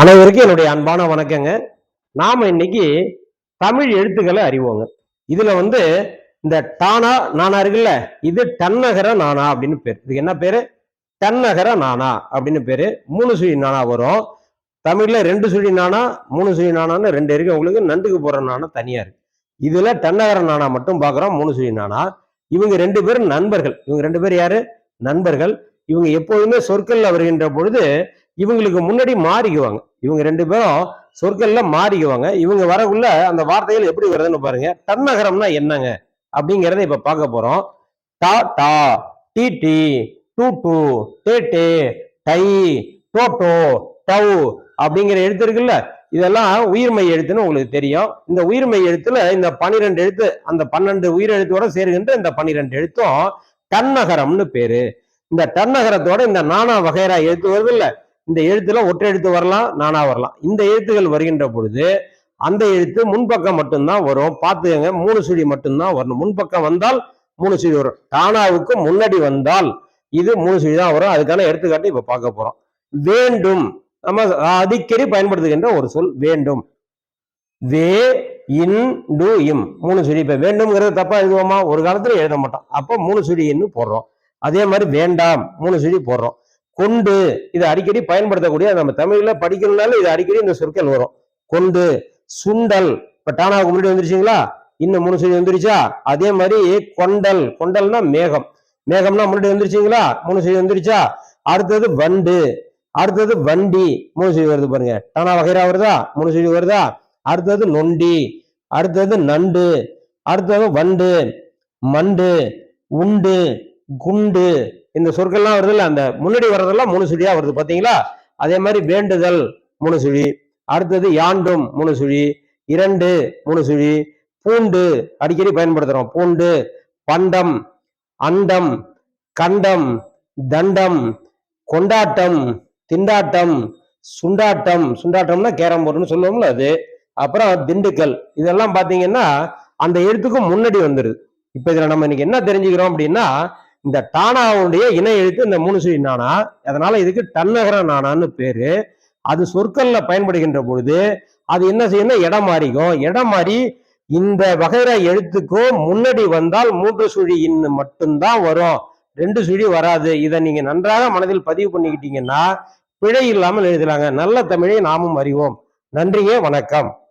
அனைவருக்கும் என்னுடைய அன்பான வணக்கங்க. நாம இன்னைக்கு தமிழ் எழுத்துக்களை அறிவோங்க. இதுல வந்து இந்த டானா நானா இருக்குல்ல இது டன்னகர நானா அப்படின்னு பேர். இதுக்கு என்ன பேரு? டன்னகர நானா அப்படின்னு பேரு. மூணு சுழி நானா வரும். தமிழ்ல ரெண்டு சுழி நானா மூணு சுழி நானான்னு ரெண்டு இருக்கு. உங்களுக்கு நண்டுக்கு போற நானா தனியா இருக்கு. இதுல டன்னகர நானா மட்டும் பார்க்குறோம் மூணு சுழி நானா. இவங்க ரெண்டு பேரும் நண்பர்கள். இவங்க ரெண்டு பேர் யாரு? நண்பர்கள். இவங்க எப்போதுமே சொற்கள்ல வருகின்ற பொழுது இவங்களுக்கு முன்னாடி மாறிக்குவாங்க. இவங்க ரெண்டு பேரும் சொற்கள்ல மாறிக்குவாங்க. இவங்க வரக்குள்ள அந்த வார்த்தைகள் எப்படி வருதுன்னு பாருங்க. தன்னகரம்னா என்னங்க? அப்படிங்கிறத இப்ப பார்க்க போறோம். டா டா டி டி டூ டூ டே டே டை டோட்டோ டவு டவ் அப்படிங்கிற எழுத்து இருக்குல்ல? இதெல்லாம் உயிர்மை எழுத்துன்னு உங்களுக்கு தெரியும். இந்த உயிர்மை எழுத்துல இந்த பன்னிரெண்டு எழுத்து அந்த பன்னெண்டு உயிர் எழுத்தோட சேருகின்ற இந்த பன்னிரெண்டு எழுத்தும் தன்னகரம்னு பேரு. இந்த தன்னகரத்தோட இந்த நானா வகைரா எழுத்து வருது இல்லை இந்த எழுத்துல ஒற்றை எழுத்து வரலாம் நானா வரலாம். இந்த எழுத்துகள் வருகின்ற பொழுது அந்த எழுத்து முன்பக்கம் மட்டும்தான் வரும். பார்த்துக்கங்க மூணு சுழி மட்டும்தான் வரணும். முன்பக்கம் வந்தால் மூணு சுழி வரும். டானாவுக்கு முன்னாடி வந்தால் இது மூணு சுழி தான் வரும். அதுக்கான எடுத்துக்காட்டு இப்ப பார்க்க போறோம். வேண்டும். நம்ம அடிக்கடி பயன்படுத்துகின்ற ஒரு சொல் வேண்டும். வே இன் டு இம். மூணு சுழி. இப்ப வேண்டும்ங்கிறது தப்பா எழுதுவோமா? ஒரு காலத்துல எழுத மாட்டோம். அப்போ மூணு சுழி இன்னு போடுறோம். அதே மாதிரி வேண்டாம். மூணு சுழி போடுறோம். கொண்டு. இதை அடிக்கடி பயன்படுத்தக்கூடிய நம்ம தமிழ்ல படிக்கணும்னாலும் இது அடிக்கடி இந்த சொற்கள் வரும். கொண்டு சுண்டல். இப்ப டானாவுக்கு முன்னாடி வந்துருச்சுங்களா? இன்னும் மூணு சுழி வந்துருச்சா? அதே மாதிரி கொண்டல். கொண்டல்னா மேகம். மேகம்னா முன்னாடி வந்துருச்சுங்களா? மூணு சுழி வந்துருச்சா? அடுத்தது வண்டு. அடுத்தது வண்டி. மூணு சுழி வருது பாருங்க. டானா வகைரா வருதா? மூணு சுழி வருதா? அடுத்தது நொண்டி. அடுத்தது நண்டு. அடுத்தது வண்டு. மண்டு. உண்டு. குண்டு. இந்த சொற்கள்லாம் வருதுல்ல அந்த முன்னாடி வர்றதெல்லாம் மூணு சுழியா வருது பாத்தீங்களா? அதே மாதிரி வேண்டுதல் மூணு சுழி அடுத்தது யாண்டும் மூணு சுழி இரண்டு மூணு சுழி பூண்டு அடிக்கடி பயன்படுத்துறோம். பூண்டு பண்டம் அண்டம் கண்டம் தண்டம் கொண்டாட்டம் திண்டாட்டம் சுண்டாட்டம் சுண்டாட்டம்னா கேரம் போர்டுன்னு சொல்லுவோம்ல அது. அப்புறம் திண்டுக்கல் இதெல்லாம் பாத்தீங்கன்னா அந்த எழுத்துக்கும் முன்னாடி வந்துருது. இப்ப இதுல நம்ம இன்னைக்கு என்ன தெரிஞ்சுக்கிறோம் அப்படின்னா இந்த டானாவுடைய இணை எழுத்து இந்த மூணு சுழி நானா அதனால இதுக்கு டன்னகர நானான்னு பேரு. அது சொற்கள்ல பயன்படுகின்ற பொழுது அது என்ன செய்யணும் இடம் மாறிக்கும். இடம் மாறி இந்த வகைர எழுத்துக்கும் முன்னாடி வந்தால் மூன்று சுழி இன்னு மட்டும்தான் வரும். ரெண்டு சுழி வராது. இதை நீங்க நன்றாக மனதில் பதிவு பண்ணிக்கிட்டீங்கன்னா பிழை இல்லாமல் எழுதலாங்க. நல்ல தமிழை நாமும் அறிவோம். நன்றியே வணக்கம்.